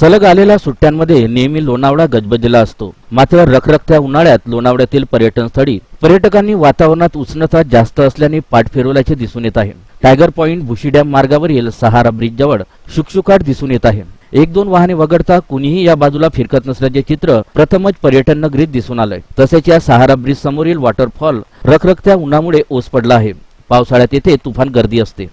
सलग आलेल्या सुट्ट्यांमध्ये नेहमी लोणावळा गजबजला असतो. मात्र रखरखत्या उन्हाळ्यात लोणावळ्यातील पर्यटन स्थळी पर्यटकांनी वातावरणात उष्णता जास्त असल्याने पाठ फिरवल्याचे दिसून येत आहे. टायगर पॉइंट भुशी डॅम मार्गावरील सहारा ब्रिज जवळ शुकशुकाट दिसून येत आहे. एक दोन वाहने वगळता कुणीही या बाजूला फिरकत नसल्याचे चित्र प्रथमच पर्यटन नगरीत दिसून आलंय. तसेच या सहारा ब्रिज समोरील वॉटरफॉल रखरखत्या उन्हामुळे ओस पडला आहे. पावसाळ्यात येथे तुफान गर्दी असते.